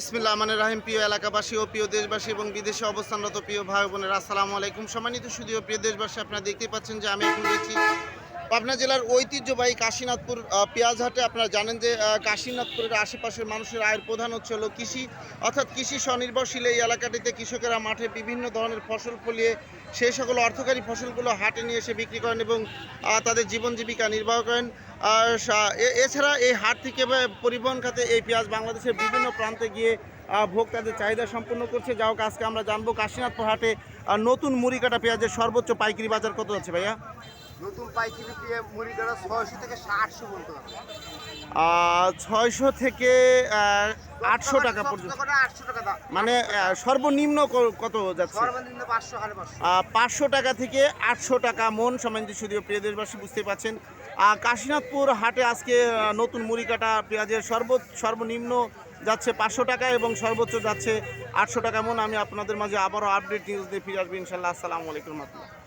বিসমিল্লাহ মানে রাহিম। প্রিয় এলাকাবাসী ও প্রিয় দেশবাসী এবং বিদেশে অবস্থানরত প্রিয় ভাই বোনেরা, আসসালামু আলাইকুম। সম্মানিত সুদীয় প্রিয় দেশবাসী, আপনারা দেখতেই পাচ্ছেন যে আমি এখন রয়েছি পাবনা জেলার ঐতিহ্যবাহী কাশীনাথপুর পেঁয়াজহাটে আপনারা জানেন যে কাশীনাথপুরের আশেপাশের মানুষের আয়ের প্রধান হচ্ছে হলো কৃষি। অর্থাৎ কৃষি স্বনির্ভরশীল এই এলাকাটিতে কৃষকেরা মাঠে বিভিন্ন ধরনের ফসল ফলিয়ে সেই সকল অর্থকারী ফসলগুলো হাটে নিয়ে এসে বিক্রি করেন এবং তাদের জীবন জীবিকা নির্বাহ করেন। এছাড়া এই হাট থেকে পরিবহন খাতে এই পেঁয়াজ বাংলাদেশের বিভিন্ন প্রান্তে গিয়ে ভোক্তাদের চাহিদা সম্পূর্ণ করছে। যাও আজকে আমরা জানব কাশীনাথপুর হাটে নতুন মুড়ি কাটা পেঁয়াজের সর্বোচ্চ পাইকারি বাজার কত আছে ভাইয়া? নতুন পাইকারি পেয়ে মুড়ি কাটা ছয়শো থেকে সাতশো পর্যন্ত ছয়শো থেকে আটশো টাকা পর্যন্ত। আটশো মানে সর্বনিম্ন কত যাচ্ছে? পাঁচশো টাকা থেকে আটশো টাকা মন সম্বন্ধে শুধু প্রিয় দেশবাসী বুঝতে পারছেন। কাশীনাথপুর হাটে আজকে নতুন মুড়ি কাটা পেঁয়াজের সর্ব সর্বনিম্ন যাচ্ছে পাঁচশো টাকা এবং সর্বোচ্চ যাচ্ছে আটশো টাকা মন। আমি আপনাদের মাঝে আবারও আপডেট নিউজ দিয়ে ফিরে আসব ইনশাল্লাহ আসসালামু আলাইকুম রহমতুল্লাহ।